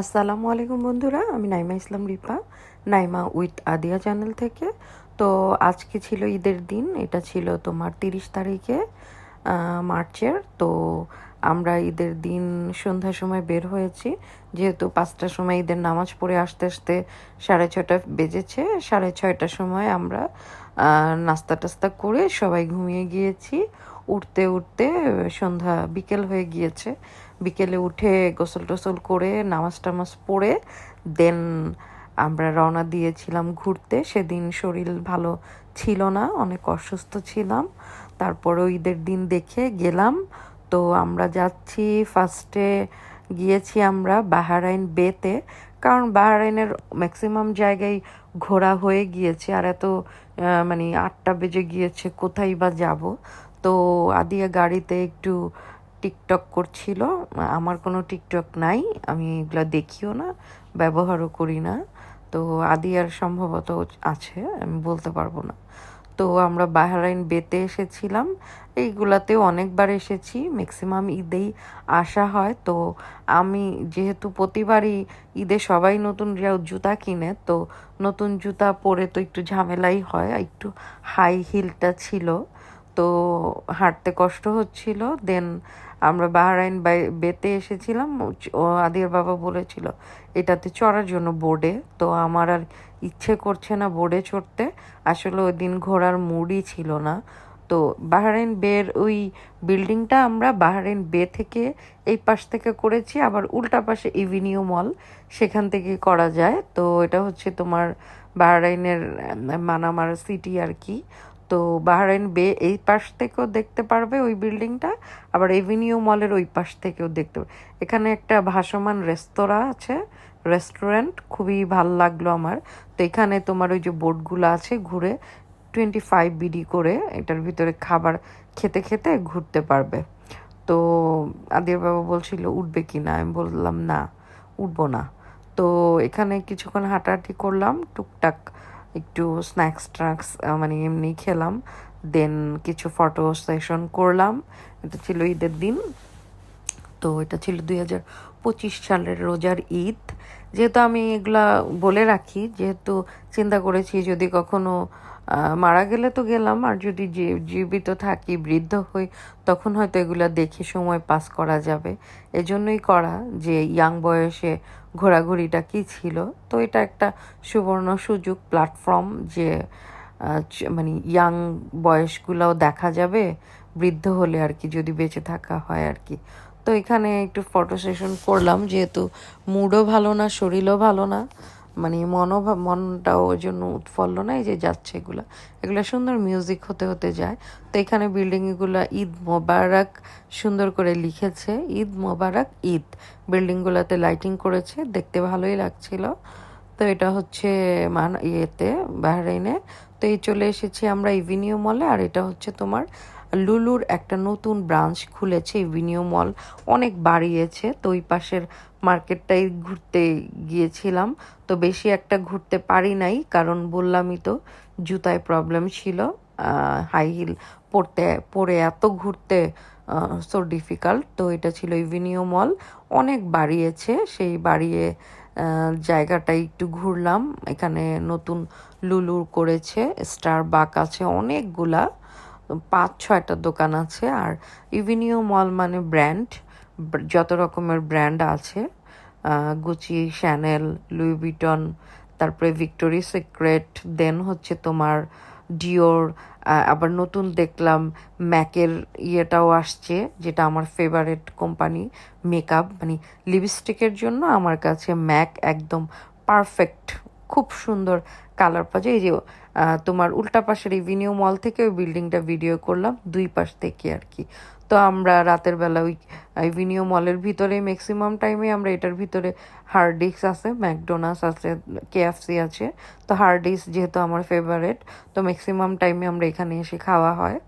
আসসালামু আলাইকুম বন্ধুরা, আমি নাইমা ইসলাম রিপা, নাইমা উইথ আদিয়া চ্যানেল থেকে। তো আজকে ছিল ঈদের দিন, এটা ছিল তোমার তিরিশ তারিখে মার্চের। তো আমরা ঈদের দিন সন্ধ্যার সময় বের হয়েছি, যেহেতু পাঁচটার সময় ঈদের নামাজ পড়ে আসতে আসতে সাড়ে ছটা বেজেছে। সাড়ে ছয়টার সময় আমরা নাস্তা টাস্তা করে সবাই ঘুমিয়ে গিয়েছি। উঠতে উঠতে সন্ধ্যা বিকেল হয়ে গিয়েছে। বিকেলে উঠে গোসল টোসল করে, নামাজ টামাজ পড়ে দেন আমরা রওনা দিয়েছিলাম ঘুরতে। সেদিন শরীর ভালো ছিল না, অনেক অসুস্থ ছিলাম। তারপরে ঈদের দিন দেখে গেলাম। তো আমরা যাচ্ছি ফার্স্টে গিয়েছি আমরা বাহারাইন বেতে কারণ বাহারাইনের ম্যাক্সিমাম জায়গায় ঘোরা হয়ে গিয়েছে। আর এত মানে আটটা বেজে গিয়েছে, কোথায় বা যাব? তো আদিয়া গাড়িতে একটু টিকটক করছিল। আমার কোনো টিকটক নাই, আমি এগুলা দেখিও না, ব্যবহারও করি না। তো আদিয়ার সম্ভবত আছে, আমি বলতে পারব না। তো আমরা বাহারাইন বেতে এসেছিলাম, এইগুলাতেও অনেকবার এসেছি ম্যাক্সিমাম ঈদেই আসা হয়। তো আমি যেহেতু প্রতিবারই ঈদে সবাই নতুন জুতা কিনে, তো নতুন জুতা পরে তো একটু ঝামেলাই হয়, একটু হাই হিলটা ছিল। তো হাঁটতে কষ্ট হচ্ছিল। দেন আমরা বাহরাইন বেতে এসেছিলাম। আদির বাবা বলেছিল, এটাতে চড়ার জন্য বোর্ডে তো আমার আর ইচ্ছে করছে না বোর্ডে চড়তে। আসলে ওই দিন ঘোরার মুডই ছিল না। তো বাহরাইন বের ওই বিল্ডিংটা আমরা বাহারাইন বে থেকে এই পাশ থেকে করেছি। আবার উল্টা পাশে ইভিনিউ মল সেখান থেকে করা যায়। তো এটা হচ্ছে তোমার বাহারাইনের মানামার সিটি আর কি। তো বাহরাইন বে এই পাশ থেকেও দেখতে পারবে ওই বিল্ডিংটা, আবার এভিনিউ মলের ওই পাশ থেকেও দেখতে পারবে। এখানে একটা ভাসমান রেস্তোরাঁ আছে, রেস্টুরেন্ট, খুবই ভালো লাগল আমার। তো এখানে তোমার ওই যে বোর্ডগুলো আছে ঘুরে টোয়েন্টি ফাইভ বিডি করে এটার ভিতরে খাবার খেতে খেতে ঘুরতে পারবে। তো আদির বাবা বলছিল, উঠবে কি না? আমি বললাম, না, উঠবো না। তো এখানে কিছুক্ষণ হাঁটাহাঁটি করলাম, টুকটাক একটু স্ন্যাক্স ট্রাক্স মানে এমনি খেলাম। দেন কিছু ফটো সেশন করলাম। এটা ছিল ঈদের দিন। তো এটা ছিল দুই হাজার পঁচিশ সালের রোজার ঈদ। যেহেতু আমি এগুলা বলে রাখি, যেহেতু চিন্তা করেছি যদি কখনো মারা গেলে তো গেলাম, আর যদি জীবিত থাকি, বৃদ্ধ হই, তখন হয়তো এগুলা দেখে সময় পাস করা যাবে। এজন্যই করা যে ইয়াং বয়সে ঘোরাঘুরিটা কি ছিল, তো এটা একটা সুবর্ণ সুযোগ প্ল্যাটফর্ম যে মানে ইয়াং বয়সগুলোও দেখা যাবে, বৃদ্ধ হলে আর কি, যদি বেঁচে থাকা হয় আর কি। তো এখানে একটু ফটো সেশন করলাম, যেহেতু মুডও ভালো না, শরীরও ভালো না মানে মনোভাব মনটাও ওই জন্য উৎফল্ল না, এই যে যাচ্ছে এগুলা। এগুলা সুন্দর মিউজিক হতে হতে যায়। তো এখানে বিল্ডিং এগুলা ঈদ মোবারক সুন্দর করে লিখেছে। ঈদ মোবারক, ঈদ। বিল্ডিংগুলোতে লাইটিং করেছে, দেখতে ভালোই লাগছিল। তো এটা হচ্ছে মান ইয়েতে, বাহরাইনে। তো এই চলে এসেছি আমরা ইভিনিউ মলে আর এটা হচ্ছে তোমার লুলুর একটা নতুন ব্রাঞ্চ খুলেছে ইভিনিউ মল। অনেক বাড়িয়েছে, তো ওই পাশের মার্কেটটাই ঘুরতে গিয়েছিলাম। তো বেশি একটা ঘুরতে পারি নাই, কারণ বললামই তো, জুতায় প্রবলেম ছিল হাই হিল পড়তে পরে এত ঘুরতে সো ডিফিকাল্ট তো এটা ছিল ইভিনিউ মল। অনেক বাড়িয়েছে, সেই বাড়িয়ে জায়গাটা একটু ঘুরলাম। এখানে নতুন লুলুর করেছে, স্টার বাক আছে অনেকগুলা। পাঁচ ছয়টা দোকান আছে আর ইভিনিউ মল মানে ব্র্যান্ড যত রকমের ব্র্যান্ড আছে গুচি শ্যানেল লুইবিটন তারপরে ভিক্টোরি সিক্রেট দেন হচ্ছে তোমার ডিওর আবার নতুন দেখলাম ম্যাকের ইয়েটাও আসছে, যেটা আমার ফেভারেট কোম্পানি মেকআপ মানে লিপস্টিকের জন্য আমার কাছে ম্যাক একদম পারফেক্ট খুব সুন্দর কালার পাওয়া যায়। এই যে তোমার উল্টা পাশের এই ইভিনিউ মল থেকে ওই বিল্ডিংটা ভিডিও করলাম, দুই পাশ থেকে আর কি। তো আমরা রাতের বেলা ওই ইভিনিউ মলের ভিতরে ম্যাক্সিমাম টাইমে আমরা এটার ভিতরে হার্ডিক্স আছে ম্যাকডোনাস আছে কেএফসি আছে। তো হার্ডিক্স যেহেতু আমার ফেভারেট তো ম্যাক্সিমাম টাইমে আমরা এখানে এসে খাওয়া হয়।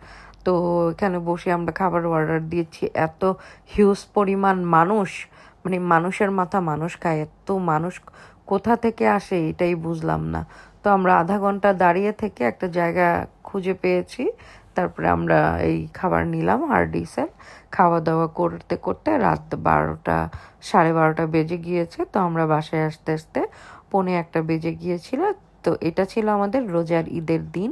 তো এখানে বসে আমরা খাবার অর্ডার দিয়েছি। এত হিউজ পরিমাণ মানুষ মানে মানুষের মাথা মানুষ খায়, এত মানুষ কোথা থেকে আসে এটাই বুঝলাম না। তো আমরা আধা ঘণ্টা দাঁড়িয়ে থেকে একটা জায়গা খুঁজে পেয়েছি। তারপরে আমরা এই খাবার নিলাম হার্ডিসের খাওয়া দাওয়া করতে করতে রাত বারোটা, সাড়ে বারোটা বেজে গিয়েছে। তো আমরা বাসায় আসতে আসতে পৌনে একটা বেজে গিয়েছিল। তো এটা ছিল আমাদের রোজার ঈদের দিন।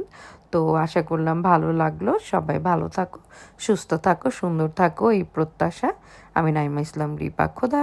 তো আশা করলাম ভালো লাগল। সবাই ভালো থাকো, সুস্থ থাকো, সুন্দর থাকো, এই প্রত্যাশা। আমি নাইমা ইসলাম, রিপা। খোদা